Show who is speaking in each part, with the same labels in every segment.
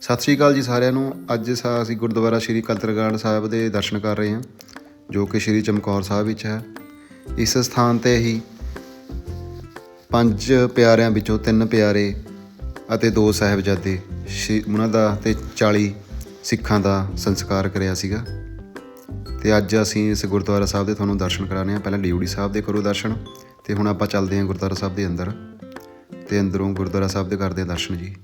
Speaker 1: ਸਤਿ ਸ਼੍ਰੀ ਅਕਾਲ ਜੀ ਸਾਰਿਆਂ ਨੂੰ। ਅੱਜ ਸਾ- ਅਸੀਂ ਗੁਰਦੁਆਰਾ ਸ਼੍ਰੀ ਕਲਤਰਗੜ੍ਹ ਸਾਹਿਬ ਦੇ ਦਰਸ਼ਨ ਕਰ ਰਹੇ ਹਾਂ, ਜੋ ਕਿ ਸ਼੍ਰੀ ਚਮਕੌਰ ਸਾਹਿਬ ਵਿੱਚ ਹੈ। ਇਸ ਸਥਾਨ ਤੇ ਹੀ ਪੰਜ ਪਿਆਰਿਆਂ ਵਿੱਚੋਂ ਤਿੰਨ ਪਿਆਰੇ ਅਤੇ ਦੋ ਸਾਹਿਬਜ਼ਾਦੇ ਸ਼੍ਰੀ ਉਹਨਾਂ ਦਾ ਤੇ 40 ਸਿੱਖਾਂ ਦਾ ਸੰਸਕਾਰ ਕਰਿਆ ਸੀਗਾ। ਤੇ ਅੱਜ ਅਸੀਂ ਇਸ ਗੁਰਦੁਆਰਾ ਸਾਹਿਬ ਦੇ ਤੁਹਾਨੂੰ ਦਰਸ਼ਨ ਕਰਾਣੇ ਆ ਪਹਿਲਾਂ ਡਿਊੜੀ ਸਾਹਿਬ ਦੇ ਕਰੋ ਦਰਸ਼ਨ ਤੇ ਹੁਣ ਆਪਾਂ ਚੱਲਦੇ ਹਾਂ ਗੁਰਦੁਆਰਾ ਸਾਹਿਬ ਦੇ ਅੰਦਰ। ਤੇ ਅੰਦਰੋਂ ਗੁਰਦੁਆਰਾ ਸਾਹਿਬ ਦੇ ਕਰਦੇ ਹਾਂ ਦਰਸ਼ਨ ਜੀ।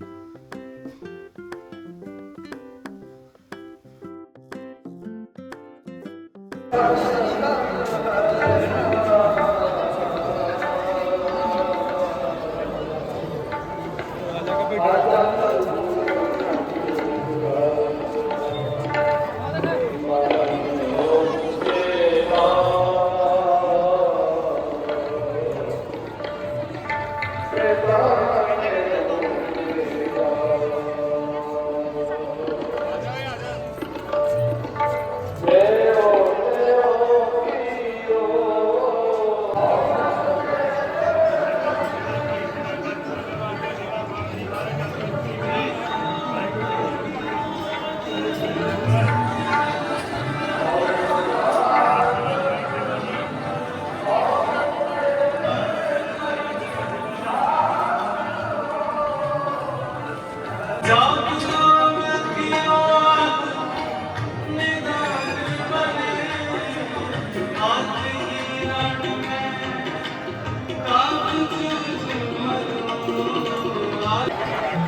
Speaker 1: Thank you.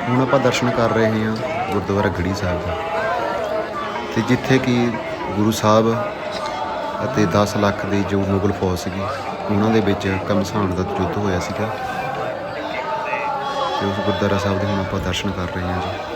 Speaker 1: ਹੁਣ ਆਪਾਂ ਦਰਸ਼ਨ ਕਰ ਰਹੇ ਹਾਂ ਗੁਰਦੁਆਰਾ ਗੜੀ ਸਾਹਿਬ ਦਾ। ਤੇ ਜਿੱਥੇ ਕਿ ਗੁਰੂ ਸਾਹਿਬ ਅਤੇ 10 ਲੱਖ ਦੀ ਜੋ ਮੁਗਲ ਫੌਜ ਸੀਗੀ, ਉਹਨਾਂ ਦੇ ਵਿੱਚ ਕਮਸਾਨ ਦਾ ਯੁੱਧ ਹੋਇਆ ਸੀਗਾ। ਤੇ ਉਸ ਗੁਰਦੁਆਰਾ ਸਾਹਿਬ ਦੇ ਹੁਣ ਆਪਾਂ ਦਰਸ਼ਨ ਕਰ ਰਹੇ ਹਾਂ ਜੀ।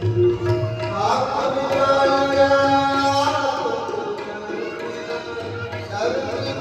Speaker 2: ਝੰਡੇ ਬੰਦੇ
Speaker 3: ਸਭ